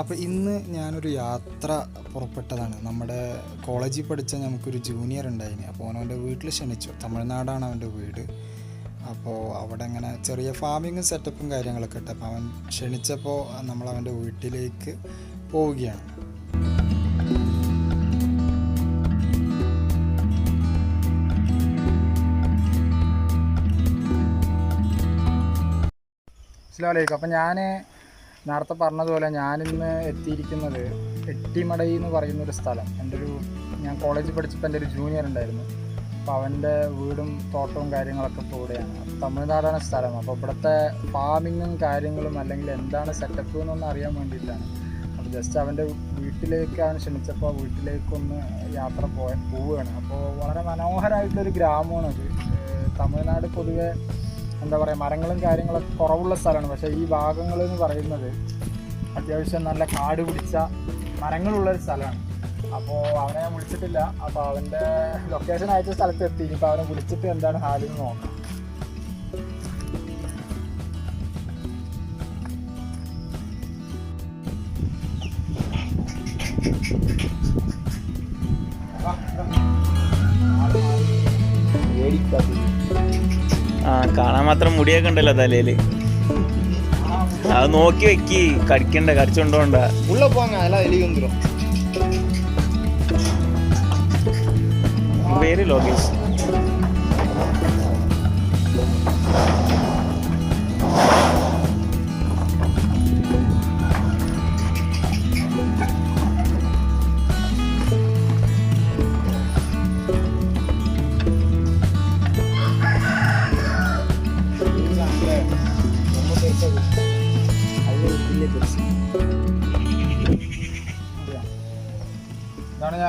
അപ്പോൾ ഇന്ന് ഞാനൊരു യാത്ര പുറപ്പെട്ടതാണ്. നമ്മുടെ കോളേജിൽ പഠിച്ച നമുക്കൊരു ജൂനിയർ ഉണ്ടായിന്. അപ്പോൾ അവനവന്റെ വീട്ടിൽ ക്ഷണിച്ചു. തമിഴ്നാടാണ് അവന്റെ വീട്. അപ്പോൾ അവിടെ ഇങ്ങനെ ചെറിയ ഫാമിങ്ങും സെറ്റപ്പും കാര്യങ്ങളൊക്കെ ഉണ്ട് അപ്പോൾ അവൻ ക്ഷണിച്ചപ്പോൾ നമ്മൾ അവന്റെ വീട്ടിലേക്ക് പോവുകയാണ്. അസ്ലാമലൈക്കും അപ്പം ഞാൻ നേരത്തെ പറഞ്ഞതുപോലെ ഞാനിന്ന് എത്തിയിരിക്കുന്നത് എട്ടിമടൈ എന്ന് പറയുന്ന ഒരു സ്ഥലം. എന്റെ ഒരു ഞാൻ കോളേജിൽ പഠിച്ചപ്പോൾ എന്റെ ഒരു ജൂനിയർ ഉണ്ടായിരുന്നു. അപ്പോൾ അവന്റെ വീടും തോട്ടവും കാര്യങ്ങളൊക്കെ ഇപ്പോൾ ഇവിടെയാണ്. തമിഴ്നാടാണ് സ്ഥലം. അപ്പോൾ ഇവിടുത്തെ ഫാമിങ്ങും കാര്യങ്ങളും അല്ലെങ്കിൽ എന്താണ് സെറ്റപ്പ് എന്നൊന്നും അറിയാൻ വേണ്ടിയിട്ടാണ്. അപ്പോൾ ജസ്റ്റ് അവന്റെ വീട്ടിലേക്ക് അവൻ ക്ഷണിച്ചപ്പോൾ വീട്ടിലേക്കൊന്ന് യാത്ര പോയ പോവുകയാണ്. അപ്പോൾ വളരെ മനോഹരമായിട്ടുള്ളൊരു ഗ്രാമമാണ് അത് ഏഹ് തമിഴ്നാട് പൊതുവെ എന്താ പറയുക മരങ്ങളും കാര്യങ്ങളൊക്കെ കുറവുള്ള സ്ഥലമാണ്. പക്ഷേ ഈ ഭാഗങ്ങൾ എന്ന് പറയുന്നത് അത്യാവശ്യം നല്ല കാട് പിടിച്ച മരങ്ങളുള്ളൊരു സ്ഥലമാണ്. അപ്പോൾ അവനെ ഞാൻ വിളിച്ചിട്ടില്ല. അപ്പോൾ അവന്റെ ലൊക്കേഷൻ അയച്ച സ്ഥലത്ത് എത്തി. ഇനിയിപ്പോൾ അവനെ വിളിച്ചിട്ട് എന്താണ് ഹാലെന്ന് നോക്കാം. ആ കാണാൻ മാത്രം മുടിയൊക്കെ ഉണ്ടല്ലോ തലയില് അത് നോക്കി വെക്കി കടിക്കണ്ട കടിച്ചുകൊണ്ടോണ്ട ഉള്ള പോങ്ങ പേര് ലോകേഷ്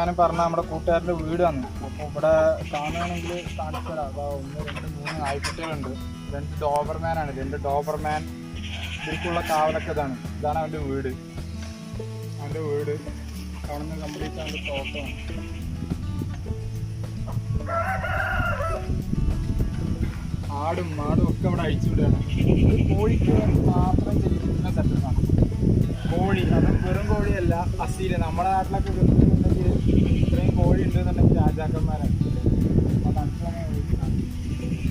ഞാൻ പറഞ്ഞ നമ്മുടെ കൂട്ടുകാരന്റെ വീടാണ് അപ്പോൾ ഇവിടെ കാണുകയാണെങ്കിൽ കാണിച്ചു തരാം അതാ ഒന്ന് രണ്ട് മൂന്ന് നായ്ക്കുട്ടികളുണ്ട് രണ്ട് ഡോബർമാനാണ് രണ്ട് ഡോബർമാൻ ഇവർക്കുള്ള കാവലൊക്കെ ഇതാണ് ഇതാണ് അവന്റെ വീട്. അവന്റെ വീട് കാണുന്ന കംപ്ലീറ്റ് അവന്റെ തോട്ടമാണ് ആടും മാടും ഒക്കെ ഇവിടെ അഴിച്ചുവിടുകയാണ് കോഴിക്ക് മാത്രം ചെയ്യുന്ന സെറ്റപ്പാണ് കോഴി അതും വെറും കോഴിയല്ല അസീൽ. നമ്മുടെ നാട്ടിലൊക്കെ ഇത്രയും കോഴി ഉണ്ടെന്നുണ്ടെങ്കിൽ രാജാക്കന്മാരാണ്.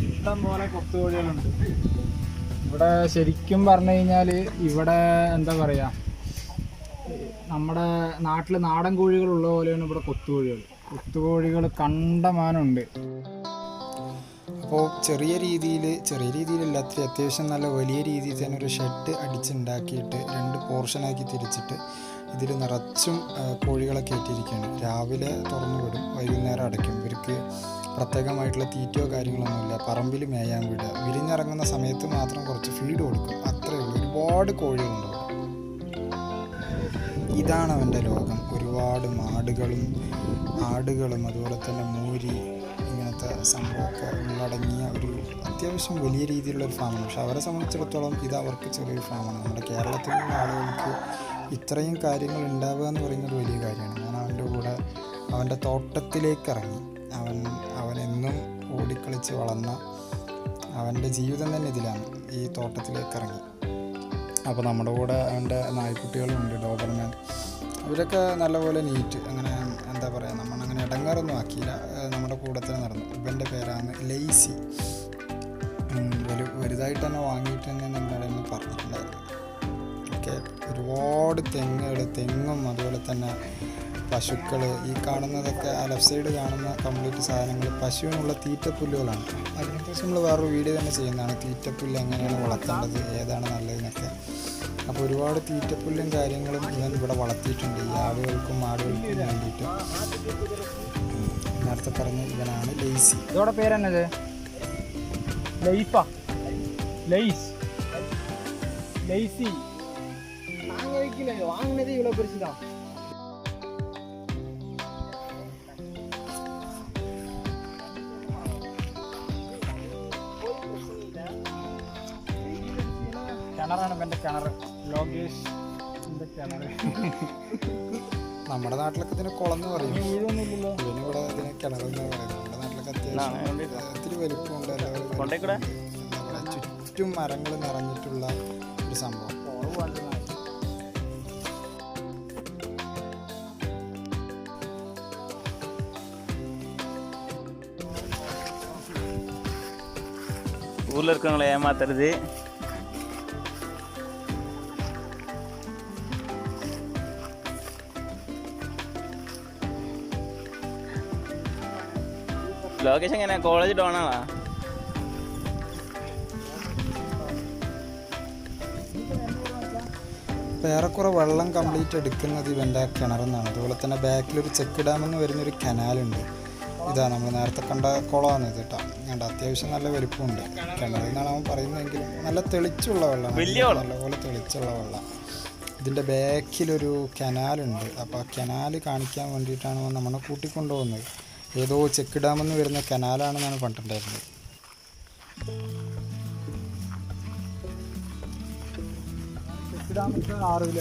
ഇഷ്ടം പോലെ കൊത്തുകോഴികളുണ്ട് ഇവിടെ ശരിക്കും പറഞ്ഞു കഴിഞ്ഞാൽ ഇവിടെ എന്താ പറയുക നമ്മുടെ നാട്ടിൽ നാടൻ കോഴികളുള്ള പോലെയാണ് ഇവിടെ കൊത്തുകോഴികൾ കൊത്തുകോഴികൾ കണ്ടമാനമുണ്ട് അപ്പോൾ ചെറിയ രീതിയിൽ ചെറിയ രീതിയിലല്ല അത്യാവശ്യം നല്ല വലിയ രീതിയിൽ തന്നെ ഒരു ഷെഡ് അടിച്ചുണ്ടാക്കിയിട്ട് രണ്ട് പോർഷനാക്കി തിരിച്ചിട്ട് ഇതിൽ നിറച്ചും കോഴികളെ കയറ്റിയിരിക്കുകയാണ്. രാവിലെ തുറന്നു വിടും വൈകുന്നേരം അടയ്ക്കും. ഇവർക്ക് പ്രത്യേകമായിട്ടുള്ള തീറ്റയോ കാര്യങ്ങളൊന്നുമില്ല പറമ്പിൽ മേയാൻ വിടുക. വിരിഞ്ഞിറങ്ങുന്ന സമയത്ത് മാത്രം കുറച്ച് ഫീഡ് കൊടുക്കും. അത്രയേ ഉള്ളൂ. ഒരുപാട് കോഴികളുണ്ട് ഇതാണ് അവന്റെ ലോകം. ഒരുപാട് മാടുകളും ആടുകളും അതുപോലെ തന്നെ മൂരി ഇങ്ങനത്തെ സംഭവമൊക്കെ ഉള്ളടങ്ങിയ ഒരു അത്യാവശ്യം വലിയ രീതിയിലുള്ള ഒരു ഫാമാണ് പക്ഷെ അവരെ സംബന്ധിച്ചിടത്തോളം ഇത് അവർക്ക് ചെറിയൊരു ഫാമാണ് നമ്മുടെ കേരളത്തിലുള്ള ആളുകൾക്ക് ഇത്രയും കാര്യങ്ങൾ ഉണ്ടാവുക എന്ന് പറയുന്നത് വലിയ കാര്യമാണ്. ഞാൻ അവന്റെ കൂടെ അവന്റെ തോട്ടത്തിലേക്ക് ഇറങ്ങി. അവൻ അവനെന്നും ഓടിക്കളിച്ച് വളർന്ന അവന്റെ ജീവിതം തന്നെ ഇതിലാണ് ഈ തോട്ടത്തിലേക്ക് ഇറങ്ങി. അപ്പോൾ നമ്മുടെ കൂടെ അവന്റെ നായ്ക്കുട്ടികളുണ്ട് ഡോബർമാൻ. അവരൊക്കെ നല്ലപോലെ നീറ്റ് അങ്ങനെ എന്താ പറയുക നമ്മളങ്ങനെ ഇടങ്ങാറൊന്നും ആക്കിയില്ല. നമ്മുടെ കൂടെ തന്നെ നടന്നു. ഇവന്റെ പേരാണ് ലെയ്സി. വലുതായിട്ട് തന്നെ വാങ്ങിയിട്ട് തന്നെ നമ്മുടെ എന്ന് പറഞ്ഞിട്ടുണ്ടായിരുന്നു. ഒരുപാട് തെങ്ങുകൾ തെങ്ങും അതുപോലെ തന്നെ പശുക്കൾ ഈ കാണുന്നതൊക്കെ ആ ലെഫ്റ്റ് സൈഡ് കാണുന്ന കംപ്ലീറ്റ് സാധനങ്ങൾ പശുവിനുള്ള തീറ്റപ്പുല്ലുകളാണ്. അതിനെക്കുറിച്ച് നമ്മൾ വേറൊരു വീഡിയോ തന്നെ ചെയ്യുന്നതാണ്. തീറ്റപ്പുല്ല് എങ്ങനെയാണ് വളർത്തേണ്ടത് ഏതാണ് നല്ലതെന്നൊക്കെ. അപ്പോൾ ഒരുപാട് തീറ്റപ്പുല്ലും കാര്യങ്ങളും ഞാൻ ഇവിടെ വളർത്തിയിട്ടുണ്ട്. ഈ ആടുകൾക്കും ആടുകൾക്കും വേണ്ടിയിട്ട്. നേരത്തെ പറഞ്ഞ ഇവനാണ് ലേസി ഇതോടെ പേരെന്നത്? ലൈഫ ലൈസ് ലൈസി நாங்கள் வைக்கல வாங்கினதே இவ்வளோ பெருசு தான் കിണറാണ് ഇവൻ്റെ കിണർ ലോകേഷ് കിണർ നമ്മുടെ നാട്ടിലൊക്കെ ഇതിനെ കുളം എന്ന് പറയും വീഴൊന്നുമില്ലല്ലോ ഇവന് ഇവിടെ ഇതിനെ കിണറെന്ന് പറയുന്നത് നമ്മുടെ നാട്ടിലൊക്കെ അത്യാവശ്യം ഇത്തിരി വലിപ്പമുണ്ട് എല്ലാവരും കൊണ്ടേക്കൂടെ? എന്താ പറയുക ചുറ്റും മരങ്ങൾ നിറഞ്ഞിട്ടുള്ള ഒരു സംഭവം ஊரில் இருக்கவங்களை ஏமாத்துறது ലൊക്കേഷൻ എങ്ങനെയാ കോളേജ് ഡോൺ ആണോ അപ്പോൾ ഏറെക്കുറെ വെള്ളം കംപ്ലീറ്റ് എടുക്കുന്നത് ഇവൻ്റെ കിണറെന്നാണ് അതുപോലെ തന്നെ ബാക്കിലൊരു ചെക്ക് ഡാം എന്ന് വരുന്നൊരു കനാലുണ്ട് ഇതാ നമ്മൾ നേരത്തെ കണ്ട കുളമാണ് ഇത് കേട്ടോ. കണ്ട അത്യാവശ്യം നല്ല വലിപ്പമുണ്ട്. കിണറിൽ നിന്നാണ് അവൻ പറയുന്നതെങ്കിലും നല്ല തെളിച്ചുള്ള വെള്ളമാണ്. നല്ലപോലെ തെളിച്ചുള്ള വെള്ളം. ഇതിന്റെ ബാക്കിലൊരു കനാലുണ്ട്. അപ്പോൾ ആ കനാല് കാണിക്കാൻ വേണ്ടിയിട്ടാണ് അവൻ നമ്മളെ കൂട്ടിക്കൊണ്ടുപോകുന്നത്. ഏതോ ചെക്ക് ഡാമെന്ന് എന്ന് വരുന്ന കനാലാണെന്നാണ് പണ്ടുണ്ടായിരുന്നത് ആറില്ല?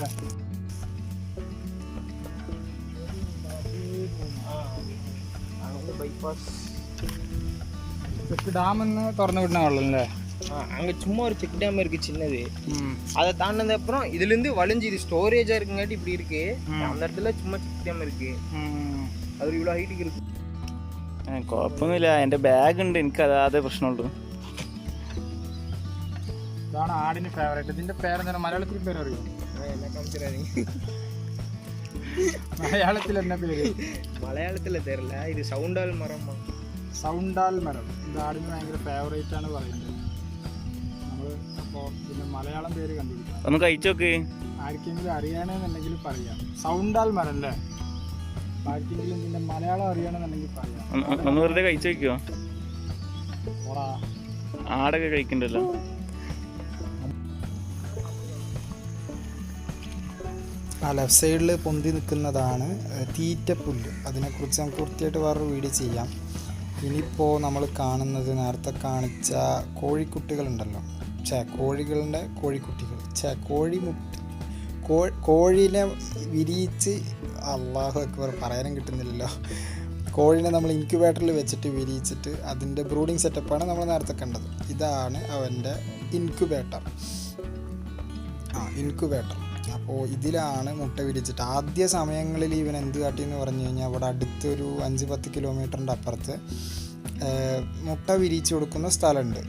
பைபாஸ் ചെക്ക് ഡാം എന്ന് തുറന്നു വിടുന്ന വെള്ളം അല്ലേ அங்கே சும்மா ஒரு செக் டேம் இருக்கு சின்னது அதை தாண்டினது அப்புறம் இதுலேருந்து வளைஞ்சு இது ஸ்டோரேஜாக இருக்குங்காட்டி இப்படி இருக்கு அந்த இடத்துல சும்மா செக் டேம் இருக்கு அது இவ்வளோ ஹைட்டுக்கு இருக்கு കുഴപ്പമൊന്നുമില്ല എൻ്റെ ബാഗ് ഉണ്ട് എനിക്ക് അതാതെ പ്രശ്നമുള്ളൂ ഇതാണ് ആടിന് ഫേവറേറ്റ് ഇതിന്റെ പേരെന്താണ് മലയാളത്തിൽ പേര് അറിയോ ஆ, என்ன காமிச்சிடாதீங்க മലയാളത്തിൽ എന്ന പേര് மலையாளத்தில் தெரில இது சவுண்டால் மரமா സൗണ്ടാൽ മരം ഇത് ആടിന് ഭയങ്കര ഫേവറേറ്റ് ആണ് പറയുന്നത് നമ്മൾ അപ്പോൾ ഇതിന്റെ മലയാളം പേര് കണ്ടുപിടിക്കാം ഒന്ന് കഴിച്ചു നോക്ക് ആർക്കെങ്കിലും അറിയണമെന്നുണ്ടെങ്കിൽ പറയാം സൗണ്ടാൽ മരം അല്ലേ ആർക്കെങ്കിലും ഇതിന്റെ മലയാളം അറിയണമെന്നുണ്ടെങ്കിൽ പറയാം ഒന്ന് ഒന്ന് വെറുതെ കഴിച്ചു നോക്കിയോ ഓടാ ആടൊക്കെ കഴിക്കണ്ടല്ലോ ആ ലെഫ്റ്റ് സൈഡിൽ പൊന്തി നിൽക്കുന്നതാണ് തീറ്റപ്പുല്ല് അതിനെക്കുറിച്ച് നമുക്ക് വൃത്തിയായിട്ട് വേറൊരു വീഡിയോ ചെയ്യാം. ഇനിയിപ്പോൾ നമ്മൾ കാണുന്നത് നേരത്തെ കാണിച്ച കോഴിക്കുട്ടികളുണ്ടല്ലോ. ചേ കോഴികളുടെ കോഴിക്കുട്ടികൾ. ചേ കോഴി മുട്ടി. കോഴീനെ വിരിയിച്ച് അള്ളാഹു അക്ബർ പറയാനും കിട്ടുന്നില്ലല്ലോ. കോഴിനെ നമ്മൾ ഇൻക്യുബേറ്ററിൽ വെച്ചിട്ട് വിരിയിച്ചിട്ട് അതിന്റെ ബ്രൂഡിങ് സെറ്റപ്പാണ് നമ്മൾ നേരത്തെ കണ്ടത്. ഇതാണ് അവന്റെ ഇൻക്യുബേറ്റർ ആ ഇൻക്യുബേറ്റർ അപ്പോൾ ഇതിലാണ് മുട്ട വിരിച്ചിട്ട്. ആദ്യ സമയങ്ങളിൽ ഇവൻ എന്ത് കാട്ടി എന്ന് പറഞ്ഞു കഴിഞ്ഞാൽ അവിടെ അടുത്തൊരു അഞ്ച് പത്ത് കിലോമീറ്ററിന്റെ അപ്പുറത്ത് മുട്ട വിരിച്ചു കൊടുക്കുന്ന സ്ഥലമുണ്ട്.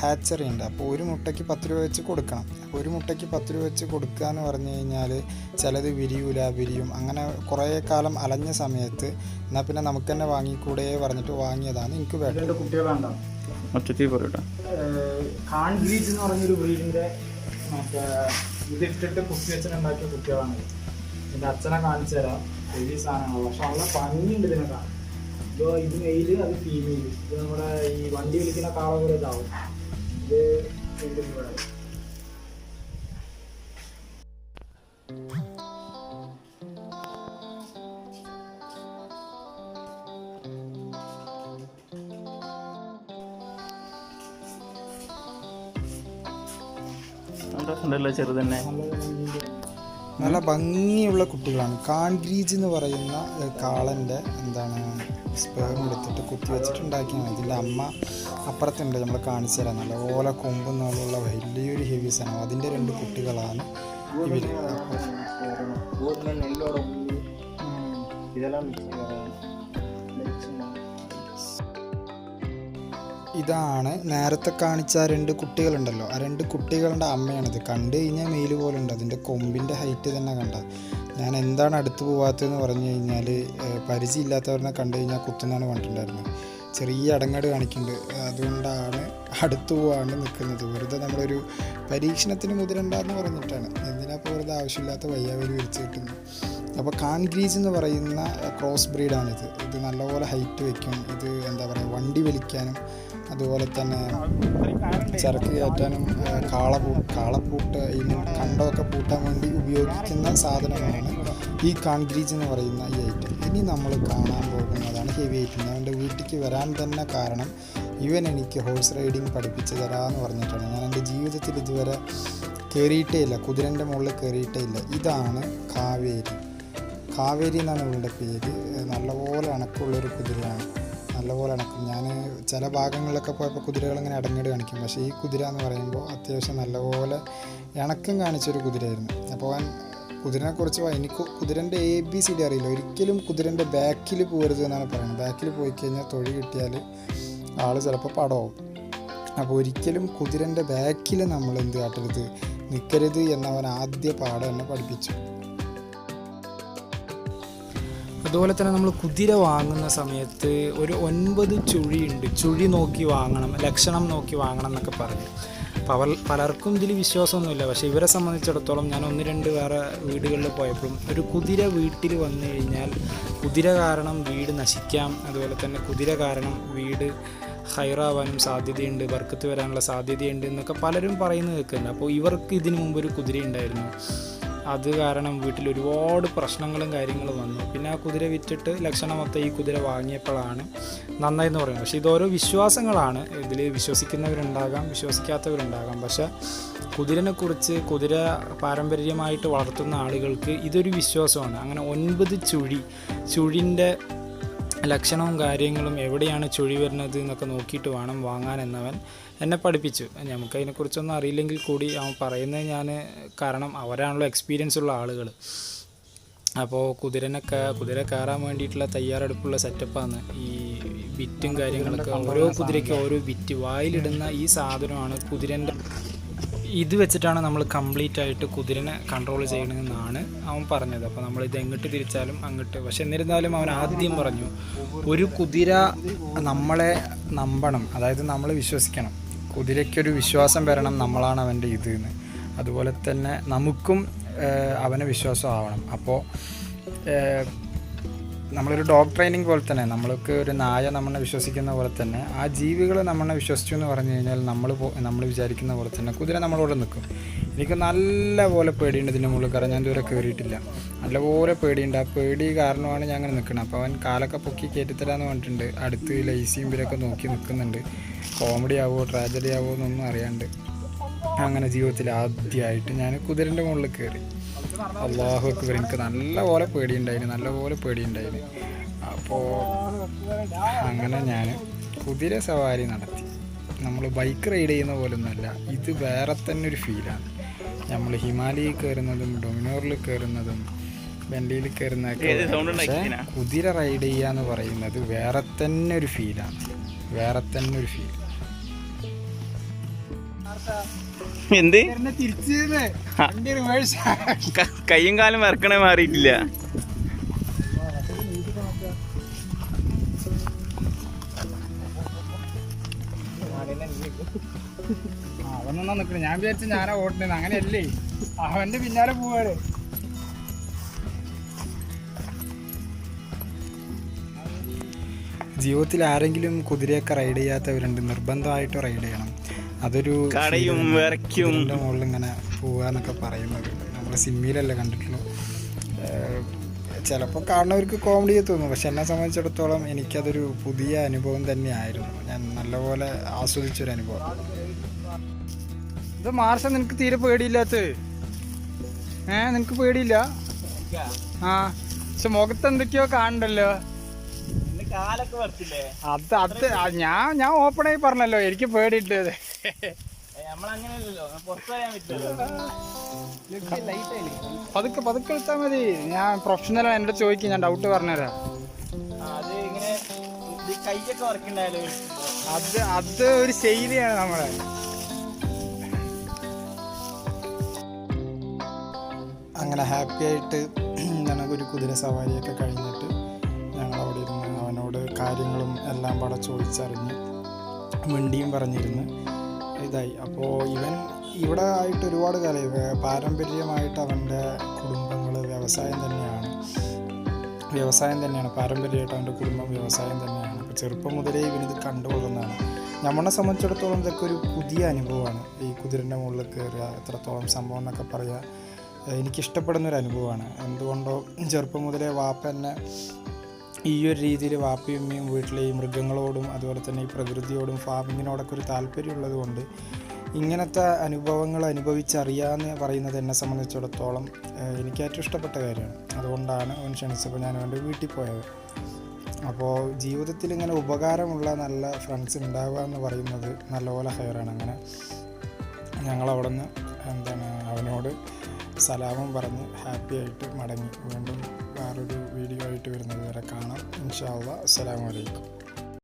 ഹാച്ചറി ഉണ്ട്. അപ്പോൾ ഒരു മുട്ടയ്ക്ക് പത്ത് രൂപ വെച്ച് കൊടുക്കണം. ഒരു മുട്ടയ്ക്ക് പത്ത് രൂപ വെച്ച് കൊടുക്കുക എന്ന് പറഞ്ഞു കഴിഞ്ഞാൽ ചിലത് വിരിയൂല വിരിയും. അങ്ങനെ കുറേ കാലം അലഞ്ഞ സമയത്ത് എന്നാൽ പിന്നെ നമുക്ക് തന്നെ വാങ്ങിക്കൂടെ പറഞ്ഞിട്ട് വാങ്ങിയതാണ് എനിക്ക് രണ്ട് കുട്ടികളുണ്ടാവും ഒറ്റത്തിൽ കാൺ എന്ന് പറഞ്ഞൊരു ബ്രീഡിന്റെ മറ്റേ ഇതിട്ടിട്ട് കുത്തി വെച്ചിട്ടുണ്ടാക്കിയ കുട്ടികളാണ് എന്റെ അച്ഛനെ കാണിച്ചു തരാം. വലിയ സാധനങ്ങളാണ്. പക്ഷെ നല്ല ഭംഗിയുണ്ട് ഇതിനെ കാണാൻ. ഇതോ ഇത് മെയിൽ അത് ഫീമെയിൽ. ഇത് നമ്മുടെ ഈ വണ്ടി വിളിക്കുന്ന കാള പോലെ ഇതാവും. ഇത് ഇവിടെ നല്ല ചെറുതന്നെ. നല്ല ഭംഗിയുള്ള കുട്ടികളാണ്. കാൺഗ്രീജ് എന്ന് പറയുന്ന കാളന്റെ എന്താണ് സ്പേം എടുത്തിട്ട് കുത്തി വെച്ചിട്ടുണ്ടാക്കിയാണ്. ഇതിന്റെ അമ്മ അപ്പുറത്തുണ്ട് നമ്മൾ കാണിച്ചു തരാം. നല്ല ഓല കൊമ്പ് വലിയൊരു ഹെവി സാധനം. അതിന്റെ രണ്ട് കുട്ടികളാണ് ഇവർ ഇതെല്ലാം ഇതാണ് നേരത്തെ കാണിച്ച ആ രണ്ട് കുട്ടികളുണ്ടല്ലോ. ആ രണ്ട് കുട്ടികളുടെ അമ്മയാണിത്. കണ്ടു കഴിഞ്ഞാൽ മെയിൽ പോലെ ഉണ്ട് അതിന്റെ കൊമ്പിന്റെ ഹൈറ്റ് തന്നെ കണ്ട. ഞാൻ എന്താണ് അടുത്ത് പോവാത്തതെന്ന് പറഞ്ഞു കഴിഞ്ഞാൽ പരിചയമില്ലാത്തവരെന്നെ കണ്ടു കഴിഞ്ഞാൽ കുത്തുന്നാണ് പറഞ്ഞിട്ടുണ്ടായിരുന്നത് ചെറിയ അടങ്ങാട് കാണിക്കുന്നുണ്ട്. അതുകൊണ്ടാണ് അടുത്ത് പോവാണ്ട് നിൽക്കുന്നത്. വെറുതെ നമ്മളൊരു പരീക്ഷണത്തിന് മുതിരണ്ടെന്ന് പറഞ്ഞിട്ടാണ്. എന്തിനാ ഇപ്പോൾ വെറുതെ ആവശ്യമില്ലാത്ത വയ്യാവലി വിരിച്ച് കിട്ടുന്നു അപ്പോൾ കാൺഗ്രീസ് എന്ന് പറയുന്ന ക്രോസ് ബ്രീഡാണിത് ഇത് നല്ലപോലെ ഹൈറ്റ് വയ്ക്കും ഇത് എന്താ പറയുക വണ്ടി വലിക്കാനും അതുപോലെ തന്നെ ചരക്ക് കയറ്റാനും കാളപൂ കാളപ്പൂട്ട് അതിന് കണ്ടമൊക്കെ പൂട്ടാൻ വേണ്ടി ഉപയോഗിക്കുന്ന സാധനമാണ് ഈ കോൺക്രീറ്റ് എന്ന് പറയുന്ന ഈ ഐറ്റം ഇനി നമ്മൾ കാണാൻ പോകുന്നതാണ് ഹെവി ഐറ്റം എന്റെ വീട്ടിലേക്ക് വരാൻ തന്നെ കാരണം ഇവൻ എനിക്ക് ഹോഴ്സ് റൈഡിങ് പഠിപ്പിച്ച് തരാമെന്ന് പറഞ്ഞിട്ടാണ്. ഞാൻ എന്റെ ജീവിതത്തിൽ ഇതുവരെ കയറിയിട്ടേ ഇല്ല. കുതിരന്റെ മുകളിൽ കയറിയിട്ടേ ഇല്ല. ഇതാണ് കാവേരി. കാവേരി എന്നാണ് ഇവളുടെ പേര്. നല്ലപോലെ അണക്കുള്ളൊരു കുതിരയാണ്. നല്ലപോലെ ഇണക്കും ഞാൻ ചില ഭാഗങ്ങളിലൊക്കെ പോയപ്പോൾ കുതിരകൾ ഇങ്ങനെ അടങ്ങിട് കാണിക്കും. പക്ഷേ ഈ കുതിര എന്ന് പറയുമ്പോൾ അത്യാവശ്യം നല്ലപോലെ ഇണക്കം കാണിച്ചൊരു കുതിരയായിരുന്നു. അപ്പോൾ ഞാൻ കുതിരനെക്കുറിച്ച് എനിക്ക് കുതിരന്റെ എ ബി സി ഡി അറിയില്ല. ഒരിക്കലും കുതിരന്റെ ബാക്കിൽ പോരുത് എന്നാണ് പറയുന്നത്. ബാക്കിൽ പോയി കഴിഞ്ഞാൽ തൊഴി കിട്ടിയാൽ ആൾ ചിലപ്പോൾ പടമാവും അപ്പോൾ ഒരിക്കലും കുതിരന്റെ ബാക്കിൽ നമ്മൾ എന്ത് കാട്ടരുത് നിൽക്കരുത് എന്നവൻ ആദ്യ പാഠം എന്നെ പഠിപ്പിച്ചു. അതുപോലെ തന്നെ നമ്മൾ കുതിര വാങ്ങുന്ന സമയത്ത് ഒരു ഒൻപത് ചുഴിയുണ്ട്. ചുഴി നോക്കി വാങ്ങണം ലക്ഷണം നോക്കി വാങ്ങണം എന്നൊക്കെ പറഞ്ഞു. അപ്പോൾ അവർ പലർക്കും ഇതിൽ വിശ്വാസമൊന്നുമില്ല. പക്ഷേ ഇവരെ സംബന്ധിച്ചിടത്തോളം ഞാൻ ഒന്ന് രണ്ട് വേറെ വീടുകളിൽ പോയപ്പോഴും ഒരു കുതിര വീട്ടിൽ വന്നു കഴിഞ്ഞാൽ കുതിര കാരണം വീട് നശിക്കാം. അതുപോലെ തന്നെ കുതിര കാരണം വീട് ഹൈറാവാനും സാധ്യതയുണ്ട്. വർക്കത്ത് വരാനുള്ള സാധ്യതയുണ്ട് എന്നൊക്കെ പലരും പറയുന്നത് കേൾക്കുന്നുണ്ട്. അപ്പോൾ ഇവർക്ക് ഇതിനു മുമ്പ് ഒരു കുതിര ഉണ്ടായിരുന്നു. അത് കാരണം വീട്ടിൽ ഒരുപാട് പ്രശ്നങ്ങളും കാര്യങ്ങളും വന്നു. പിന്നെ ആ കുതിര വിറ്റിട്ട് ലക്ഷണമൊത്ത ഈ കുതിര വാങ്ങിയപ്പോഴാണ് നന്നായി എന്ന് പറയുന്നത്. പക്ഷേ ഇതോരോ വിശ്വാസങ്ങളാണ്. ഇതിൽ വിശ്വസിക്കുന്നവരുണ്ടാകാം വിശ്വസിക്കാത്തവരുണ്ടാകാം. പക്ഷേ കുതിരനെക്കുറിച്ച് കുതിര പാരമ്പര്യമായിട്ട് വളർത്തുന്ന ആളുകൾക്ക് ഇതൊരു വിശ്വാസമാണ്. അങ്ങനെ ഒൻപത് ചുഴി ചുഴിന്റെ ലക്ഷണവും കാര്യങ്ങളും എവിടെയാണ് ചുഴി വരുന്നത് എന്നൊക്കെ നോക്കിയിട്ട് വേണം വാങ്ങാൻ എന്നവൻ. എന്നെ പഠിപ്പിച്ചു. നമുക്ക് അതിനെക്കുറിച്ചൊന്നും അറിയില്ലെങ്കിൽ കൂടി അവൻ പറയുന്നത് ഞാൻ കാരണം അവരാണല്ലോ എക്സ്പീരിയൻസ് ഉള്ള ആളുകൾ അപ്പോൾ കുതിരനെ കുതിര കയറാൻ വേണ്ടിയിട്ടുള്ള തയ്യാറെടുപ്പുള്ള സെറ്റപ്പാണ് ഈ ബിറ്റും കാര്യങ്ങളൊക്കെ. ഓരോ കുതിരയ്ക്ക് ഓരോ ബിറ്റ് വായിലിടുന്ന ഈ സാധനമാണ് കുതിരന്റെ ഇത് വെച്ചിട്ടാണ് നമ്മൾ കംപ്ലീറ്റ് ആയിട്ട് കുതിരനെ കൺട്രോൾ ചെയ്യണമെന്നാണ് അവൻ പറഞ്ഞത്. അപ്പോൾ നമ്മൾ ഇത് എങ്ങോട്ട് തിരിച്ചാലും അങ്ങോട്ട്. പക്ഷെ എന്നിരുന്നാലും അവൻ ആദ്യം പറഞ്ഞു ഒരു കുതിര നമ്മളെ നമ്പണം അതായത് നമ്മൾ വിശ്വസിക്കണം. കുതിരയ്ക്കൊരു വിശ്വാസം വരണം നമ്മളാണ് അവന്റെ ഇത് എന്ന്. അതുപോലെ തന്നെ നമുക്കും അവന് വിശ്വാസം ആവണം. അപ്പോൾ നമ്മളൊരു ഡോഗ് ട്രെയിനിങ് പോലെ തന്നെ നമ്മൾക്ക് ഒരു നായ നമ്മളെ വിശ്വസിക്കുന്ന പോലെ തന്നെ ആ ജീവികൾ നമ്മളെ വിശ്വസിച്ചു എന്ന് പറഞ്ഞു കഴിഞ്ഞാൽ നമ്മൾ നമ്മൾ വിചാരിക്കുന്ന പോലെ തന്നെ കുതിര നമ്മളോട് നിൽക്കും. എനിക്ക് നല്ല പോലെ പേടിയുണ്ട് ഇതിന്റെ മുകളിൽ കയറാൻ ഞാൻ ദൂരെ കയറിയിട്ടില്ല. നല്ലപോലെ പേടിയുണ്ട്. ആ പേടി കാരണമാണ് ഞാൻ അങ്ങനെ നിൽക്കുന്നത് അപ്പോൾ അവൻ കാലൊക്കെ പൊക്കി കയറ്റിത്തരാന്ന് പറഞ്ഞിട്ടുണ്ട്. അടുത്ത് ലൈസിയും ഇവരൊക്കെ നോക്കി നിൽക്കുന്നുണ്ട്. കോമഡി ആവോ ട്രാജഡി ആവോ എന്നൊന്നും അറിയാണ്ട് അങ്ങനെ ജീവിതത്തിൽ ആദ്യമായിട്ട് ഞാൻ കുതിരന്റെ മുകളിൽ കയറി. അള്ളാഹു അക്ബർ എനിക്ക് നല്ലപോലെ പേടിയുണ്ടായിന് നല്ലപോലെ പേടിയുണ്ടായിന്. അപ്പോൾ അങ്ങനെ ഞാൻ കുതിര സവാരി നടത്തി. നമ്മൾ ബൈക്ക് റൈഡ് ചെയ്യുന്ന പോലൊന്നുമല്ല ഇത് വേറെ തന്നെ ഒരു ഫീലാണ് നമ്മൾ ഹിമാലയിൽ കയറുന്നതും ഡൊമിനോറിൽ കയറുന്നതും ബെൻഡിയിൽ കയറുന്നതൊക്കെ പക്ഷേ? കുതിര റൈഡ് ചെയ്യുക എന്ന് പറയുന്നത് വേറെ തന്നെ ഒരു ഫീലാണ് വേറെ തന്നെ ഒരു ഫീൽ എന്ത്? കയ്യും കാലും വറക്കണേ മാറിയിട്ടില്ല. അവനൊന്നാ നിക്കണേ. ഞാൻ വിചാരിച്ചു ഞാനാ ഓട്ടണേന്ന്. അങ്ങനെയല്ലേ? അവന്റെ പിന്നാലെ പോവാണ്. ജീവിതത്തിൽ ആരെങ്കിലും കുതിരയൊക്കെ റൈഡ് ചെയ്യാത്തവരുണ്ട് നിർബന്ധമായിട്ട് റൈഡ് ചെയ്യണം. അതൊരു കടയും. വിറയ്ക്കും മുകളിൽ ഇങ്ങനെ പോവാന്നൊക്കെ പറയുന്നത് നമ്മൾ സിനിമയിലല്ലേ കണ്ടിട്ടുള്ളൂ. ചിലപ്പോൾ കാണുന്നവർക്ക് കോമഡി തോന്നും. പക്ഷെ എന്നെ സംബന്ധിച്ചിടത്തോളം എനിക്കതൊരു പുതിയ അനുഭവം തന്നെയായിരുന്നു. ഞാൻ നല്ലപോലെ ആസ്വദിച്ചൊരു അനുഭവം. ഇത് മാർഷ നിനക്ക് തീരെ പേടിയില്ലാത്ത? ഏ നിനക്ക് പേടിയില്ല? ആ പക്ഷെ മുഖത്ത് എന്തൊക്കെയോ കാണണ്ടല്ലോ. അത് അത് ഞാൻ ഞാൻ ഓപ്പണായി പറഞ്ഞല്ലോ. എനിക്ക് പേടിയിട്ട് പതുക്കെ പതുക്കെ എടുത്താൽ മതി. ഞാൻ പ്രൊഫഷണലാണ് എന്നോട് ചോദിക്കും ഞാൻ ഡൗട്ട് പറഞ്ഞുതരാം. അത് ഇങ്ങനെ കൈയൊക്കെ വറക്കുണ്ടായാലോ അത് അത് ഒരു ശൈലിയാണ് നമ്മളെ. അങ്ങനെ ഹാപ്പി ആയിട്ട് ഞങ്ങൾക്കൊരു കുതിര സവാരിയൊക്കെ കഴിഞ്ഞിട്ട് ഞങ്ങൾ അവിടെ ഇരുന്ന് അവനോട് കാര്യങ്ങളും എല്ലാം പാടെ ചോദിച്ചറിഞ്ഞ് മിണ്ടിയും പറഞ്ഞിരുന്ന്. ഇതായി. അപ്പോൾ ഇവൻ ഇവിടെ ആയിട്ട് ഒരുപാട് കാലം പാരമ്പര്യമായിട്ട് അവന്റെ കുടുംബങ്ങൾ വ്യവസായം തന്നെയാണ്. വ്യവസായം തന്നെയാണ്. പാരമ്പര്യമായിട്ട് അവന്റെ കുടുംബം വ്യവസായം തന്നെയാണ്. അപ്പോൾ ചെറുപ്പം മുതലേ ഇവനിത് കണ്ടുകൊള്ളുന്നതാണ് നമ്മളെ സംബന്ധിച്ചിടത്തോളം ഇതൊക്കെ ഒരു പുതിയ അനുഭവമാണ്. ഈ കുതിരന്റെ മുകളിൽ കയറുക എത്രത്തോളം സംഭവം എന്നൊക്കെ പറയുക എനിക്കിഷ്ടപ്പെടുന്നൊരു അനുഭവമാണ്. എന്തുകൊണ്ടോ ചെറുപ്പം മുതലേ വാപ്പ എന്നെ ഈ ഒരു രീതിയിൽ വാപ്പയും വീട്ടിലെ ഈ മൃഗങ്ങളോടും അതുപോലെ തന്നെ ഈ പ്രകൃതിയോടും ഫാമിങ്ങിനോടൊക്കെ ഒരു താല്പര്യമുള്ളത് കൊണ്ട് ഇങ്ങനത്തെ അനുഭവങ്ങൾ അനുഭവിച്ചറിയാമെന്ന് പറയുന്നത് എന്നെ സംബന്ധിച്ചിടത്തോളം എനിക്ക് ഏറ്റവും ഇഷ്ടപ്പെട്ട കാര്യമാണ്. അതുകൊണ്ടാണ് അവൻ ക്ഷണിച്ചപ്പോൾ ഞാൻ അവന്റെ വീട്ടിൽ പോയത്. അപ്പോൾ ജീവിതത്തിൽ ഇങ്ങനെ ഉപകാരമുള്ള നല്ല ഫ്രണ്ട്സ് ഉണ്ടാവുക എന്ന് പറയുന്നത് നല്ലപോലെ ഹെയറാണ് അങ്ങനെ ഞങ്ങൾ അവിടെ നിന്ന് എന്താണ് അവനോട് സലാമും പറഞ്ഞ് ഹാപ്പി ആയിട്ട് മടങ്ങി. വീണ്ടും വേറൊരു വീഡിയോ ആയിട്ട് വരുന്നത് വരെ കാണാം. ഇൻഷാ അള്ളാ. അസ്സലാമു അലൈക്കും.